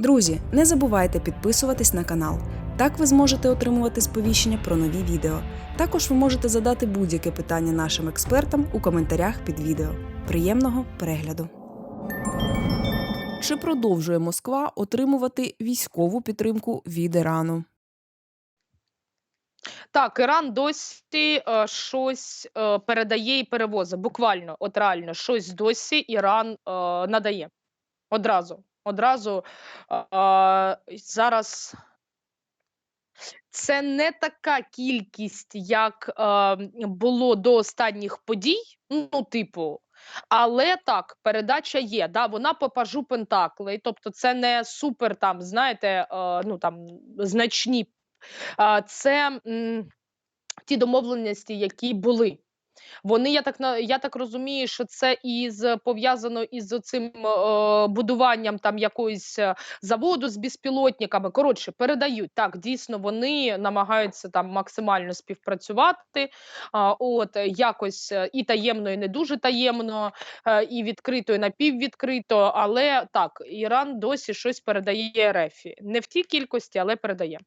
Друзі, не забувайте підписуватись на канал. Так ви зможете отримувати сповіщення про нові відео. Також ви можете задати будь-яке питання нашим експертам у коментарях під відео. Приємного перегляду! Чи продовжує Москва отримувати військову підтримку від Ірану? Так, Іран досі е, щось е, передає і перевозить. Буквально, от реально, щось досі Іран е, надає. Одразу. Одразу е, зараз це не така кількість, як е, було до останніх подій. Ну, типу, але так, передача є. Да, вона по пажу Пентаклей, тобто це не супер там, знаєте, е, ну там значні. А, Це м, ті домовленості, які були. Вони, я так я так розумію, що це із пов'язано із цим е, будуванням там якоїсь е, заводу з безпілотниками. Коротше, передають так. Дійсно, вони намагаються там максимально співпрацювати. А, от е, якось е, і таємно, і не дуже таємно, е, і відкрито, і напіввідкрито. Але так, Іран досі щось передає РФ. Не в тій кількості, але передає.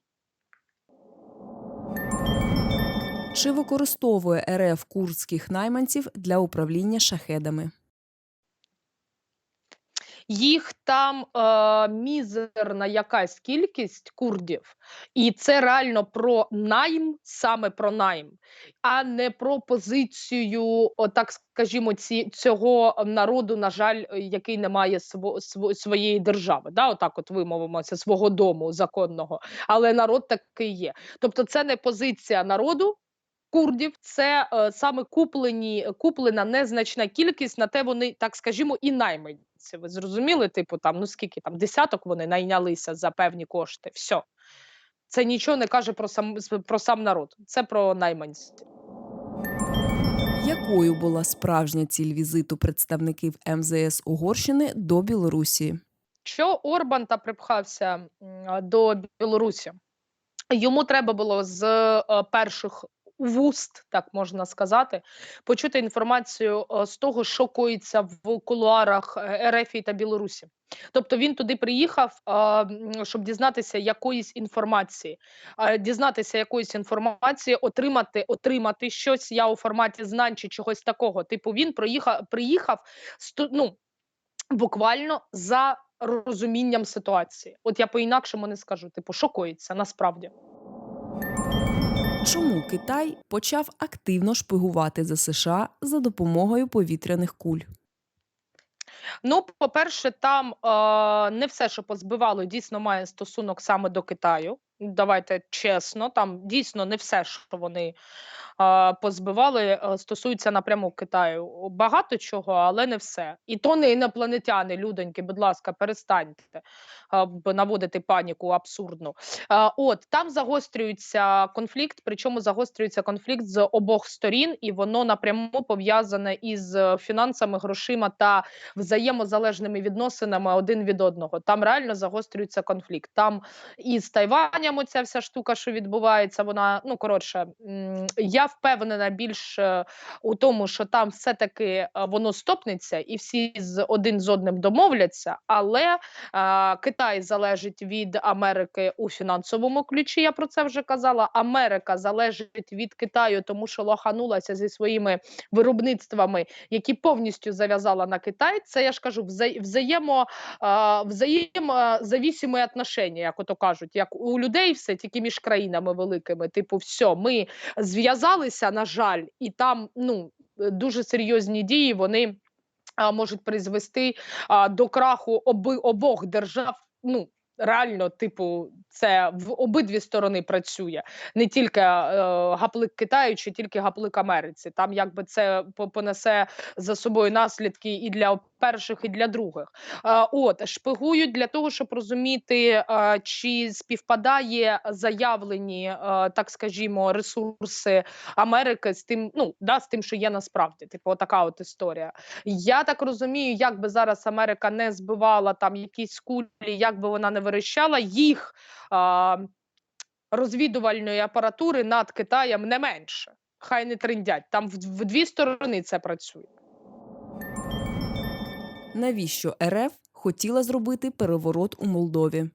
Чи використовує РФ курдських найманців для управління шахедами? Їх там е, мізерна якась кількість курдів, і це реально про найм, саме про найм, а не про позицію, так скажімо, ці, цього народу, на жаль, який не має сво, сво, своєї держави. Да, отак, от вимовимося свого дому законного, але народ такий є. Тобто, це не позиція народу. Курдів це е, саме куплені, куплена незначна кількість, на те вони, так скажімо, і найманці. Ви зрозуміли? Типу, там ну скільки там десяток вони найнялися за певні кошти. Все. Це нічого не каже про сам про сам народ. Це про найманців. Якою була справжня ціль візиту представників МЗС Угорщини до Білорусі? Що Орбан та припхався до Білорусі? Йому треба було з е, перших вуст, так можна сказати, почути інформацію е, з того, що коїться в кулуарах е, РФ та Білорусі. Тобто він туди приїхав, е, щоб дізнатися якоїсь інформації, дізнатися якоїсь інформації, отримати, отримати щось. Я у форматі знань чи чогось такого. Типу, він проїхав, приїхав ну, буквально за розумінням ситуації. От я по-інакшому не скажу. Типу, що коїться насправді. Чому Китай почав активно шпигувати за США за допомогою повітряних куль? Ну, по-перше, там е, не все, що позбивало, дійсно має стосунок саме до Китаю. Давайте чесно, там дійсно не все, що вони е, позбивали, е, стосується напряму Китаю. Багато чого, але не все. І то не інопланетяни, людоньки, будь ласка, перестаньте е, наводити паніку абсурдну. Е, от там загострюється конфлікт, причому загострюється конфлікт з обох сторін, і воно напряму пов'язане із е, фінансами, грошима та взаємозалежними відносинами один від одного. Там реально загострюється конфлікт. Там і з Тайванем оця вся штука, що відбувається, вона ну коротше, я впевнена більш е, у тому, що там все-таки е, воно стопнеться, і всі з один з одним домовляться. Але е, Китай залежить від Америки у фінансовому ключі. Я про це вже казала. Америка залежить від Китаю, тому що лоханулася зі своїми виробництвами, які повністю зав'язала на Китай. Це я ж кажу, взаємо а, взаємозавісімі отношення, як ото кажуть, як у людей все тільки між країнами великими. Типу, все, ми зв'язалися, на жаль, і там ну е, дуже серйозні дії вони а, можуть призвести а, до краху оби, обох держав. Ну реально, типу, це в обидві сторони працює. Не тільки е, гаплик Китаю, чи тільки гаплик Америці. Там якби це понесе за собою наслідки і для перших, і для других. Е, от шпигують для того, щоб розуміти, е, чи співпадає заявлені, е, так скажімо, ресурси Америки з тим, ну да, з тим, що є насправді. Типу, така от історія. Я так розумію, як би зараз Америка не збивала там якісь кулі, як би вона не вирощала їх розвідувальної апаратури над Китаєм не менше. Хай не триндять. Там в, в дві сторони це працює. Навіщо РФ хотіла зробити переворот у Молдові.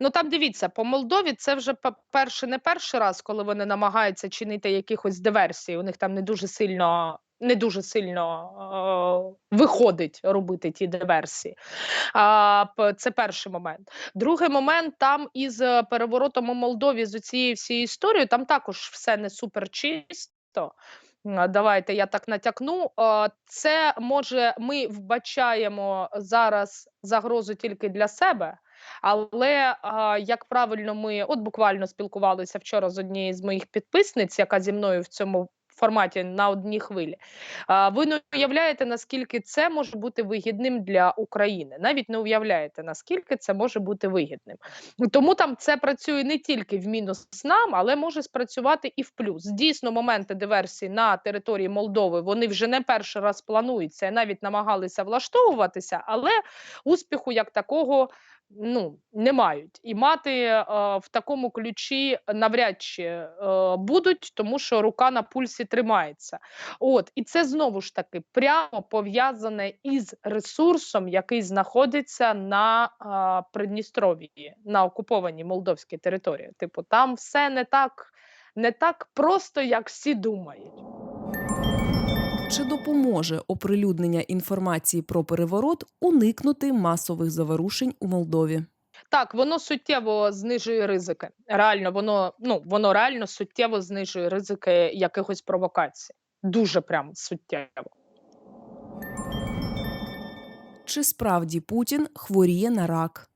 Ну там дивіться, по Молдові це вже пе- перший не перший раз, коли вони намагаються чинити якихось диверсій. У них там не дуже сильно. Не дуже сильно е, виходить робити ті диверсії. А, це перший момент. Другий момент там із е, переворотом у Молдові з цією всією історією, там також все не супер чисто. А, Давайте я так натякну. Це може ми вбачаємо зараз загрозу тільки для себе. Але як правильно ми от буквально спілкувалися вчора з однією з моїх підписниць, яка зі мною в цьому форматі на одній хвилі. Ви не уявляєте, наскільки це може бути вигідним для України. Навіть не уявляєте, наскільки це може бути вигідним. Тому там це працює не тільки в мінус нам, але може спрацювати і в плюс. Дійсно, моменти диверсії на території Молдови вони вже не перший раз плануються, навіть намагалися влаштовуватися, але успіху як такого ну, не мають. І мати е, в такому ключі навряд чи е, будуть, тому що рука на пульсі тримається. От, і це знову ж таки прямо пов'язане із ресурсом, який знаходиться на е, Придністров'ї, на окупованій молдовській території. Типу, там все не так, не так просто, як всі думають. Чи допоможе оприлюднення інформації про переворот уникнути масових заворушень у Молдові? Так, воно суттєво знижує ризики. Реально, воно ну воно реально суттєво знижує ризики якихось провокацій. Дуже прям суттєво. Чи справді Путін хворіє на рак?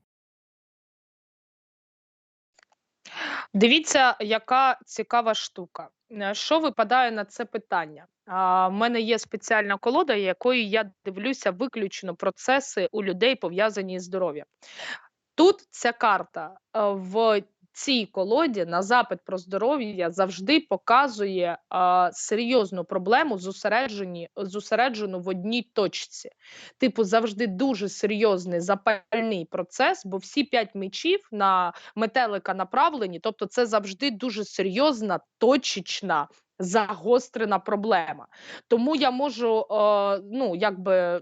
Дивіться, яка цікава штука. Е, Що випадає на це питання? А, в мене є спеціальна колода, якою я дивлюся виключно процеси у людей пов'язані з здоров'ям. Тут ця карта е, в цій колоді на запит про здоров'я завжди показує а, серйозну проблему зосереджені, зосереджену в одній точці. Типу, завжди дуже серйозний запальний процес, бо всі п'ять мечів на метелика направлені, тобто це завжди дуже серйозна, точечна. Загострена проблема, тому я можу, е, ну якби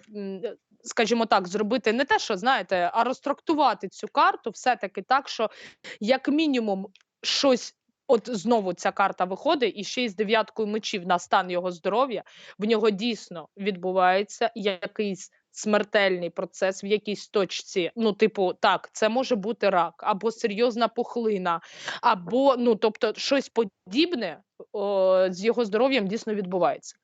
скажімо так, зробити не те, що знаєте, а розтрактувати цю карту все-таки так, що як мінімум щось. От знову ця карта виходить, і ще й з дев'яткою мечів на стан його здоров'я. В нього дійсно відбувається якийсь смертельний процес в якійсь точці. Ну, типу, так, це може бути рак, або серйозна пухлина, або ну, тобто, щось подібне о, з його здоров'ям дійсно відбувається.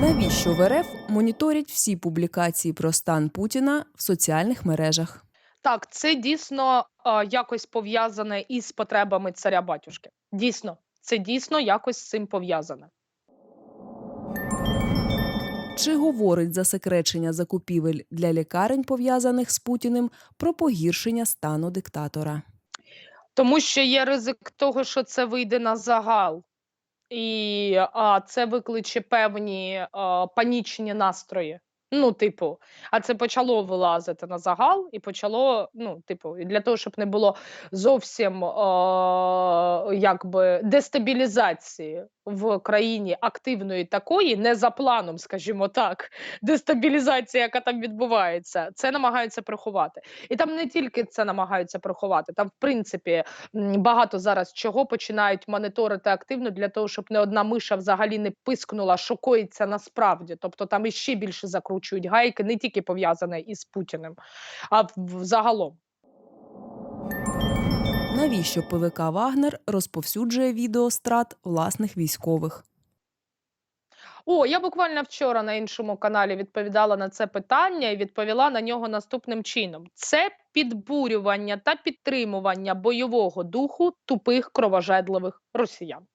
Навіщо в РФ моніторять всі публікації про стан Путіна в соціальних мережах? Так, це дійсно а, якось пов'язане із потребами царя батюшки. Дійсно, це дійсно якось з цим пов'язане. Чи говорить засекречення закупівель для лікарень, пов'язаних з Путіним, про погіршення стану диктатора? Тому що є ризик того, що це вийде на загал, і а, це викличе певні а, панічні настрої. Ну, типу, а це почало вилазити на загал, і почало, ну, типу, і для того, щоб не було зовсім а, якби дестабілізації в країні активної такої, не за планом, скажімо так, дестабілізація, яка там відбувається, це намагаються приховати. І там не тільки це намагаються приховати, там, в принципі, багато зараз чого починають моніторити активно для того, щоб не одна миша взагалі не пискнула, що коїться насправді. Тобто там іще більше закручують гайки, не тільки пов'язане із Путіним, а взагалом. Навіщо ПВК Вагнер розповсюджує відео страт власних військових? О, я буквально вчора на іншому каналі відповідала на це питання і відповіла на нього наступним чином: це підбурювання та підтримування бойового духу тупих кровожадливих росіян.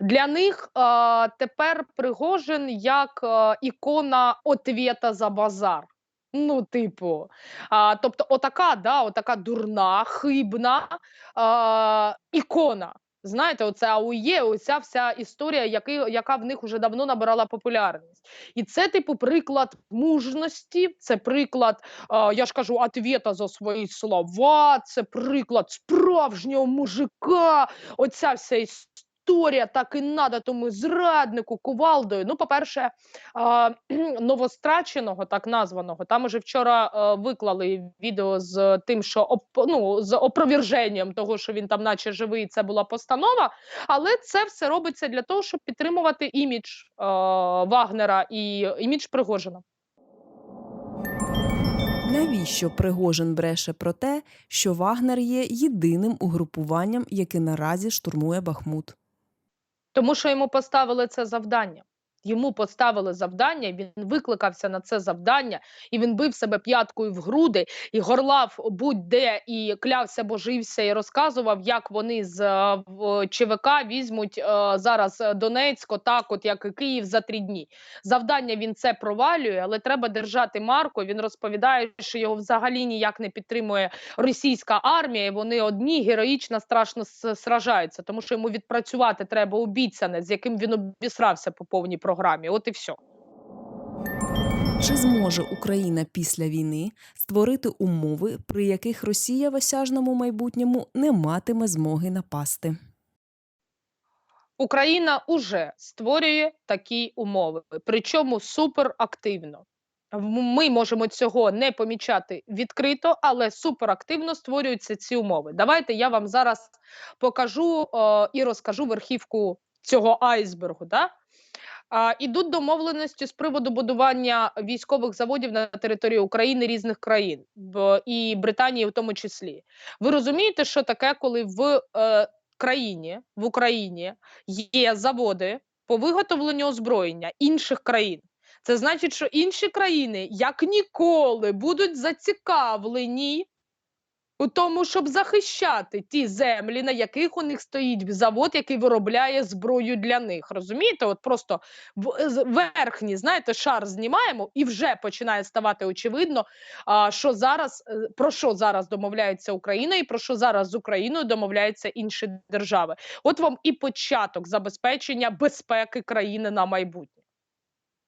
Для них е, тепер Пригожин як е, ікона отвєта за базар. Ну, типу, а, тобто, отака, да, отака дурна, хибна а, ікона. Знаєте, оце АУЄ, оця вся історія, який, яка в них уже давно набирала популярність. І це, типу, приклад мужності, це приклад, а, я ж кажу, ответа за свої слова, це приклад справжнього мужика. Оця вся історія історія, так і надо тому зраднику, кувалдою. Ну, по-перше, а, новостраченого, так названого, там уже вчора е, виклали відео з тим, що оп, ну, з опроверженням того, що він там, наче живий, це була постанова. Але це все робиться для того, щоб підтримувати імідж е, Вагнера і імідж Пригожина. Навіщо Пригожин бреше про те, що Вагнер є єдиним угрупуванням, яке наразі штурмує Бахмут? Тому що йому поставили це завдання. Йому поставили завдання, він викликався на це завдання, і він бив себе п'яткою в груди і горлав будь-де і клявся, божився і розказував, як вони з е, ЧВК візьмуть е, зараз е, Донецьк, отак, от як і Київ за три дні. Завдання він це провалює, але треба держати марку. Він розповідає, що його взагалі ніяк не підтримує російська армія. і Вони одні героїчно страшно сражаються, тому що йому відпрацювати треба обіцяне, з яким він обісрався по повній програмі. От і все. Чи зможе Україна після війни створити умови, при яких Росія в осяжному майбутньому не матиме змоги напасти? Україна уже створює такі умови, причому суперактивно. Ми можемо цього не помічати відкрито, але суперактивно створюються ці умови. Давайте я вам зараз покажу е, і розкажу верхівку цього айсбергу. Да? Ідуть домовленості з приводу будування військових заводів на території України різних країн і Британії, в тому числі. Ви розумієте, що таке, коли в е, країні в Україні є заводи по виготовленню озброєння інших країн. Це значить, що інші країни як ніколи будуть зацікавлені у тому, щоб захищати ті землі, на яких у них стоїть завод, який виробляє зброю для них. Розумієте? От просто верхній, знаєте, шар знімаємо, і вже починає ставати очевидно, що зараз е, про що зараз домовляється Україна, і про що зараз з Україною домовляються інші держави. От вам і початок забезпечення безпеки країни на майбутнє.